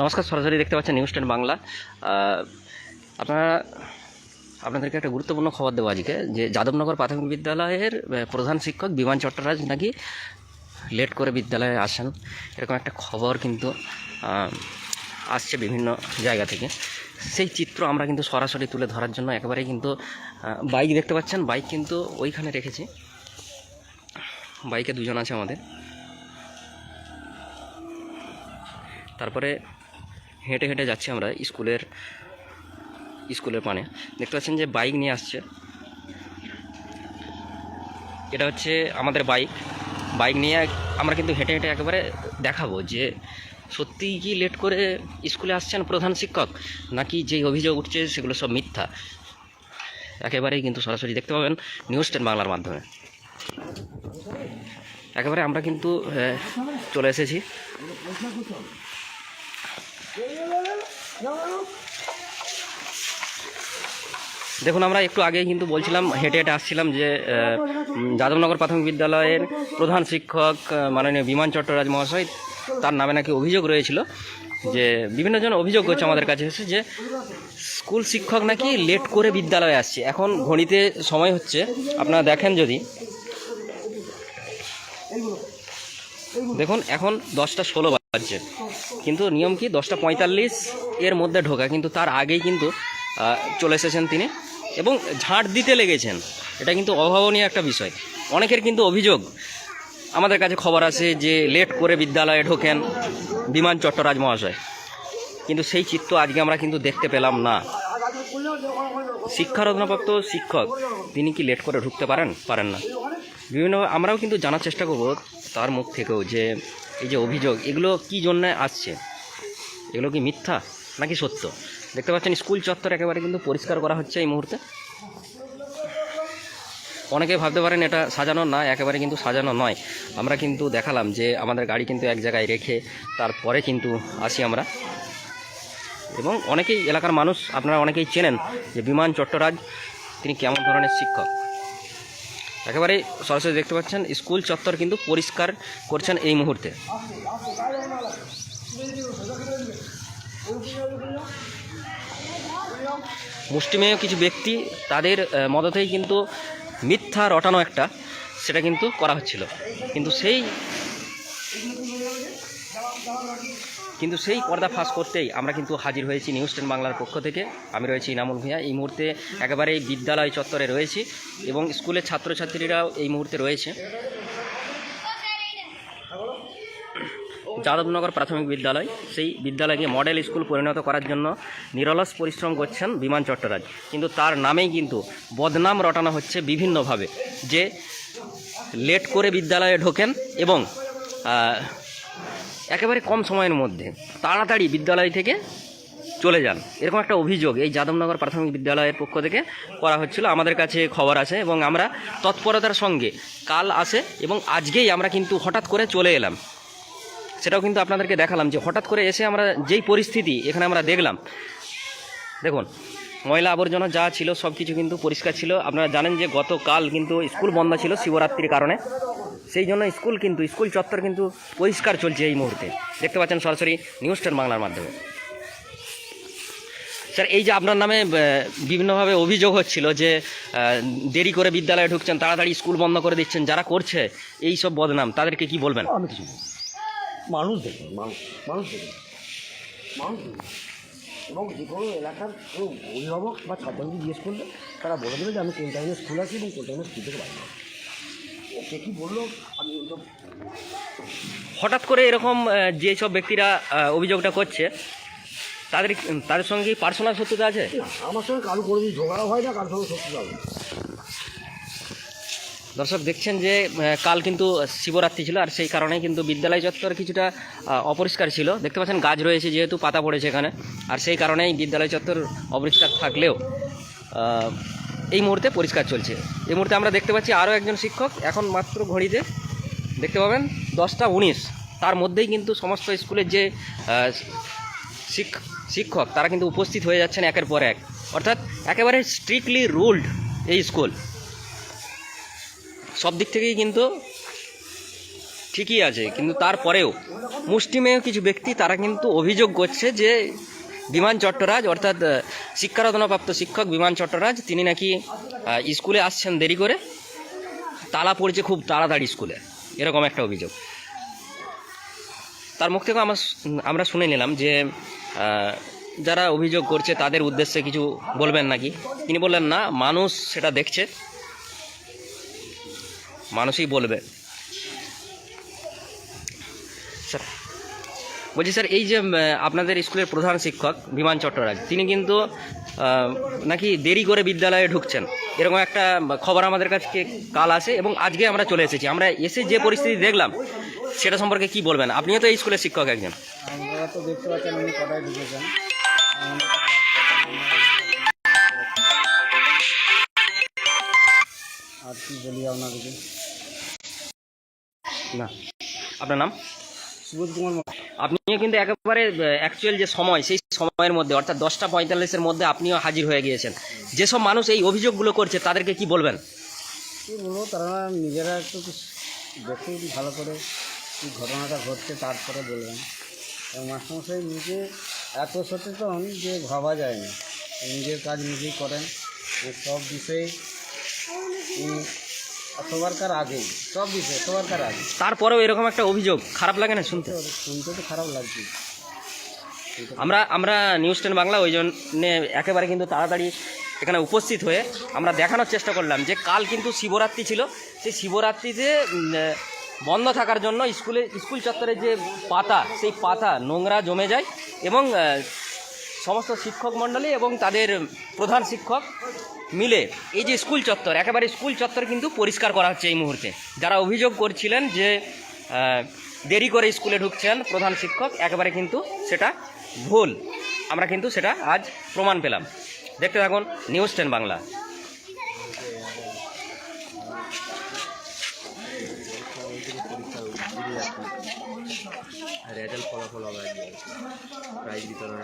নমস্কার, সরাসরি দেখতে পাচ্ছেন নিউজ টেন বাংলা আপনারা, আপনাদেরকে একটা গুরুত্বপূর্ণ খবর দেবো আজকে, যে যাদবনগর প্রাথমিক বিদ্যালয়ের প্রধান শিক্ষক বিমান চট্টরাজ নাকি লেট করে বিদ্যালয়ে আসেন। এরকম একটা খবর কিন্তু আসছে বিভিন্ন জায়গা থেকে। সেই চিত্র আমরা কিন্তু সরাসরি তুলে ধরার জন্য একেবারেই কিন্তু বাইক দেখতে পাচ্ছেন। বাইক কিন্তু ওইখানে রেখেছি। বাইকে দুজন আছে আমাদের। তারপরে হেঁটে হেঁটে যাচ্ছি আমরা স্কুলের স্কুলের পানে। দেখতে পাচ্ছেন যে বাইক নিয়ে আসছে। এটা হচ্ছে আমাদের বাইক। বাইক নিয়ে আমরা কিন্তু হেঁটে হেঁটে একেবারে দেখাবো যে সত্যিই কি লেট করে স্কুলে আসছেন প্রধান শিক্ষক, নাকি যে অভিযোগ উঠছে সেগুলো সব মিথ্যা? একেবারেই কিন্তু সরাসরি দেখতে পাবেন নিউজ টেন বাংলার মাধ্যমে। একেবারে আমরা কিন্তু চলে এসেছি। দেখুন, আমরা একটু আগেই কিন্তু বলছিলাম, হেঁটে হেঁটে আসছিলাম যে যাদবনগর প্রাথমিক বিদ্যালয়ের প্রধান শিক্ষক মাননীয় বিমান চট্টরাজ মহাশয়, তার নামে নাকি অভিযোগ রয়েছিল যে, বিভিন্ন জন অভিযোগ করছে আমাদের কাছে এসে যে, স্কুল শিক্ষক নাকি লেট করে বিদ্যালয়ে আসছে। এখন ঘড়িতে সময় হচ্ছে, আপনারা দেখেন যদি। দেখুন, এখন দশটা ষোলো বাজছে। কিন্তু নিয়ম কি, দশটা পঁয়তাল্লিশ এর মধ্যে ঢোকা, কিন্তু তার আগেই কিন্তু চলে এসেছেন তিনি। এবং ঝাঁট দিতে লেগেছেন, এটা কিন্তু অভাবনীয় একটা বিষয়। অনেকের কিন্তু অভিযোগ, আমাদের কাছে খবর আছে যে লেট করে বিদ্যালয়ে ঢোকেন বিমান চট্টরাজ মহাশয়। কিন্তু সেই চিত্র আজকে আমরা কিন্তু দেখতে পেলাম না। শিক্ষারত্নপ্রাপ্ত শিক্ষক, তিনি কি লেট করে ঢুকতে পারেন? পারেন না। বিভিন্ন, আমরাও কিন্তু জানার চেষ্টা করব তার মুখ থেকেও যে এই যে অভিযোগ, এগুলো কি জন্য আসছে? এগুলো কি মিথ্যা নাকি সত্য? দেখতে পাচ্ছেন, স্কুল চত্বর একেবারে কিন্তু পরিষ্কার করা হচ্ছে এই মুহূর্তে। অনেকে ভাবতে পারেন এটা সাজানো না, একেবারে কিন্তু সাজানো নয়। আমরা কিন্তু দেখালাম যে আমাদের গাড়ি কিন্তু এক জায়গায় রেখে তারপরে কিন্তু আসি আমরা। এবং অনেকেই এলাকার মানুষ, আপনারা অনেকেই চেনেন যে বিমান চট্টরাজ, তিনি কেমন ধরনের শিক্ষক? একেবারে সরাসরি দেখতে পাচ্ছেন, স্কুল চত্বর কিন্তু পরিষ্কার করছেন এই মুহূর্তে। মুষ্টিমেয় কিছু ব্যক্তি তাদের মদতেই কিন্তু মিথ্যা রটানো একটা, সেটা কিন্তু করা হচ্ছিল। কিন্তু সেই কিন্তু সেই পর্দা ফাঁস করতেই আমরা কিন্তু হাজির হয়েছি নিউজ টেন বাংলার পক্ষ থেকে। আমি রয়েছি ইনামুল ভূঁইয়া। এই মুহূর্তে একেবারে এই বিদ্যালয় চত্বরে রয়েছি এবং স্কুলের ছাত্রছাত্রীরাও এই মুহূর্তে রয়েছে। যাদবনগর প্রাথমিক বিদ্যালয়, সেই বিদ্যালয়কে মডেল স্কুল পরিণত করার জন্য নিরলস পরিশ্রম করছেন বিমান চট্টরাজ। কিন্তু তার নামেই কিন্তু বদনাম রটানো হচ্ছে বিভিন্নভাবে। যে লেট করে বিদ্যালয়ে ঢোকেন এবং একেবারে কম সময়ের মধ্যে তাড়াতাড়ি বিদ্যালয় থেকে চলে যান। এরকম একটা অভিযোগ এই যাদবনগর প্রাথমিক বিদ্যালয়ের পক্ষ থেকে করা হচ্ছিল। আমাদের কাছে খবর আছে এবং আমরা তৎপরতার সঙ্গে কাল আসে এবং আজকেই আমরা কিন্তু হঠাৎ করে চলে এলাম। সেটাও কিন্তু আপনাদেরকে দেখালাম যে হঠাৎ করে এসে আমরা যেই পরিস্থিতি এখানে আমরা দেখলাম। দেখুন, ময়লা আবর্জনা যা ছিল সব কিছু কিন্তু পরিষ্কার ছিল। আপনারা জানেন যে গতকাল কিন্তু স্কুল বন্ধ ছিল শিবরাত্রির কারণে। সেই জন্য স্কুল কিন্তু, স্কুল চত্বর কিন্তু পরিষ্কার চলছে এই মুহূর্তে। দেখতে পাচ্ছেন সরাসরি নিউজ টেন বাংলার মাধ্যমে। স্যার, এই যে আপনার নামে বিভিন্নভাবে অভিযোগ হচ্ছিল যে দেরি করে বিদ্যালয়ে ঢুকছেন, তাড়াতাড়ি স্কুল বন্ধ করে দিচ্ছেন, যারা করছে, এই সব বদনাম, তাদেরকে কি বলবেন? আমি কিছু। মানুষ দেখুন, মানুষ মানুষ দেখুন, মানুষ এবং যে কোনো এলাকার কোনো অভিভাবক বা ছাত্রকে জিজ্ঞেস করলে তারা বলে দেবে যে আমি কোন টাইমে স্কুল আছি এবং কোন টাইমে স্কুল থেকে বাইরে কী বলল? আমি ওইসব হঠাৎ করে এরকম যেসব ব্যক্তিরা অভিযোগটা করছে তাদের তাদের সঙ্গে পার্সোনাল সত্যতা আছে? আমার সঙ্গে কারও কোনো ঝগড়া হয় না কারোর সঙ্গে হবে দর্শক দেখছেন যে কাল কিন্তু শিবরাত্রি ছিল আর সেই কারণে কিন্তু বিদ্যালয় চত্বর কিছুটা অপরিষ্কার ছিল। দেখতে পাচ্ছেন গাছ রয়েছে যেহেতু পাতা পড়েছে এখানে আর সেই কারণেই বিদ্যালয় চত্বর অপরিষ্কার থাকলেও এই মুহূর্তে পরিষ্কার চলছে। এই মুহূর্তে আমরা দেখতে পাচ্ছি আরও একজন শিক্ষক, এখন মাত্র ঘড়িতে, দেখতে পাবেন, দশটা উনিশ। তার মধ্যেই কিন্তু সমস্ত স্কুলের যে শিক্ষক, তারা কিন্তু উপস্থিত হয়ে যাচ্ছেন একের পর এক। অর্থাৎ একেবারে স্ট্রিক্টলি রুলড এই স্কুল। সব দিক থেকেই কিন্তু ঠিকই আছে, কিন্তু তারপরেও মুষ্টিমেয় কিছু ব্যক্তি তারা কিন্তু অভিযোগ করছে যে বিমান চট্টরাজ, অর্থাৎ শিক্ষারত্নপ্রাপ্ত শিক্ষক বিমান চট্টরাজ, তিনি নাকি স্কুলে আসছেন দেরি করে। তালা পড়ছে খুব তাড়াতাড়ি স্কুলে। এরকম একটা অভিযোগ। তার মুখ থেকে আমরা আমরা শুনে নিলাম যে যারা অভিযোগ করছে তাদের উদ্দেশ্যে কিছু বলবেন নাকি? তিনি বললেন, না, মানুষ সেটা দেখছে। মানুষই বলবে। স্যার বলছি স্যার এই যে আপনাদের স্কুলের প্রধান শিক্ষক বিমান চট্টরাজ তিনি কিন্তু নাকি দেরি করে বিদ্যালয়ে ঢুকছেন? এরকম একটা খবর আমাদের কাছে কাল আসে এবং আজকে আমরা চলে এসেছি। আমরা এসে যে পরিস্থিতি দেখলাম সেটা সম্পর্কে কি বলবেন? আপনিও তো এই স্কুলের শিক্ষক একজন। তো দেখতে পাচ্ছেন উনি কটায় ঢুকেছেন। আর কি বলি আপনাদেরকে? না। আপনার নাম? সুবোধ কুমার আপনিও কিন্তু একেবারে অ্যাকচুয়াল যে সময়, সেই সময়ের মধ্যে, অর্থাৎ দশটা পঁয়তাল্লিশের মধ্যে আপনিও হাজির হয়ে গিয়েছেন। যেসব মানুষ এই অভিযোগগুলো করছে, তাদেরকে কি বলবেন? কি বলব, তারা নিজেরা একটু দেখুন ভালো করে কি ঘটনাটা ঘটছে তারপরে বলবেন। মাস্টারমশাই নিজে এত সচেতন যে ভাবা যায় না। নিজের কাজ নিজেই করেন। সব বিষয়ে সবারকার আগেই সব বিষয়ে সবারকার আগে? তারপরেও এরকম একটা অভিযোগ খারাপ লাগে না শুনতে? শুনতে তো খারাপ লাগছে। আমরা আমরা নিউজ টেন বাংলা ওই জন্যে একেবারে কিন্তু তাড়াতাড়ি এখানে উপস্থিত হয়ে আমরা দেখানোর চেষ্টা করলাম যে কাল কিন্তু শিবরাত্রি ছিল। সেই শিবরাত্রিতে বন্ধ থাকার জন্য স্কুলে স্কুল চত্বরে যে পাতা সেই পাতা নোংরা জমে যায় এবং সমস্ত শিক্ষক মণ্ডলী এবং তাদের প্রধান শিক্ষক মিলে এই যে স্কুল চত্বর, একেবারে স্কুল চত্বর কিন্তু পরিষ্কার করা হচ্ছে এই মুহূর্তে। যারা অভিযোগ করছিলেন যে দেরি করে স্কুলে ঢুকছেন প্রধান শিক্ষক, একেবারে কিন্তু সেটা ভুল। আমরা কিন্তু সেটা আজ প্রমাণ পেলাম। দেখতে থাকুন নিউজ টেন বাংলা। রেজাল্ট ফলাফল প্রাইজ বিতরণ